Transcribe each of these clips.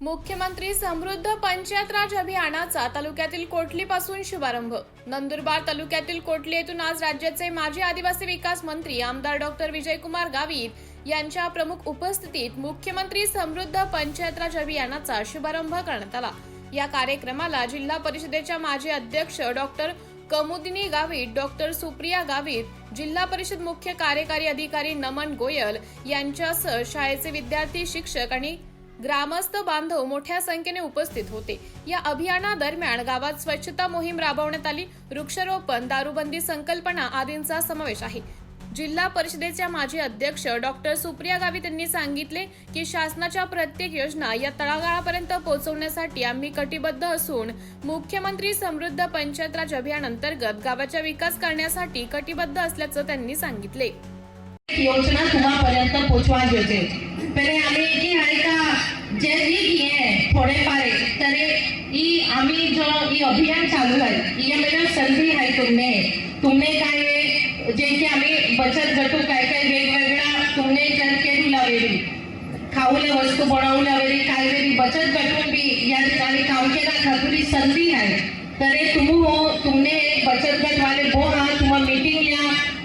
मुख्यमंत्री समृद्ध पंचायत राज अभियानाचा तालुक्यातील कोटलीपासून शुभारंभ. नंदुरबार तालुक्यातील कोटली येथून आज राज्याचे माजी आदिवासी विकास मंत्री आमदार डॉक्टर विजयकुमार गावित यांच्या प्रमुख उपस्थितीत मुख्यमंत्री समृद्ध पंचायत राज अभियानाचा शुभारंभ करण्यात आला. या कार्यक्रमाला जिल्हा परिषदेच्या माजी अध्यक्ष डॉक्टर कमुदिनी गावित डॉक्टर सुप्रिया गावित जिल्हा परिषद मुख्य कार्यकारी अधिकारी नमन गोयल यांच्यासह शाळेचे विद्यार्थी शिक्षक आणि ग्रामस्थ बांधव मोठ्या संख्येने उपस्थित होते. या अभियानादरम्यान गावात स्वच्छता मोहीम राबवण्यात आली. वृक्षारोपण दारूबंदी संकल्पना आदींचा समावेश आहे. जिल्हा परिषदेच्या माजी अध्यक्ष डॉक्टर सुप्रिया गावित यांनी सांगितले की शासनाच्या प्रत्येक योजना या तळागाळापर्यंत पोहोचवण्यासाठी आम्ही कटिबद्ध असून मुख्यमंत्री समृद्ध पंचायत राज अभियान अंतर्गत गावाचा विकास करण्यासाठी कटिबद्ध असल्याचं त्यांनी सांगितले. योजना तुम्हापर्यंत पोचवायची होते आम्ही की आहे का ही अभियान चालू आहे ही आम्हाला संधी आहे तुमने. तुमने काय जे की आम्ही बचत गटू काय काय वेगवेगळा तुमने जर वस्तू बनवल्या वेळी काय वेळी बचत गटून बी या ठिकाणी काम केला खातुरी संधी आहे. तरी तुम हो, तुमने बचत तुम्हा मीटिंग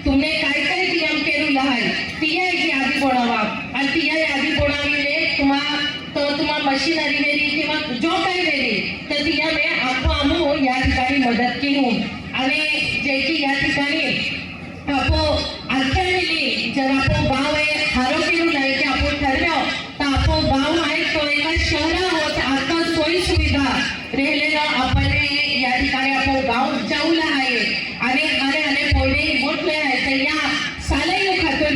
तुमने काय काय नियम आहे तिया बनवा आणि तिया तुम्हा तर तुम्हा मशिनरी वेरी आणि ज्याची या ठिकाणी आपो आख्या दिली. जर आपो गाव आहे हारो केलो नाही की आपण ठरव्याव तर आपो गाव आहे तो एका शहरावर आता सोयी सुविधा राहिलेलं आपण या ठिकाणी आपण गाव जाऊला आहे. आणि अरे अरे पोळे मोठले आहे तर या साले खातर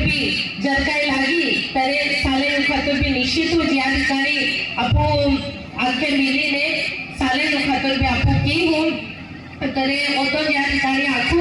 जर काही लागी तर साले खातर निश्चितच या ठिकाणी आपण आख्या मिलीने साले खातर आपण प्रकारे होऊन या ठिकाणी आखून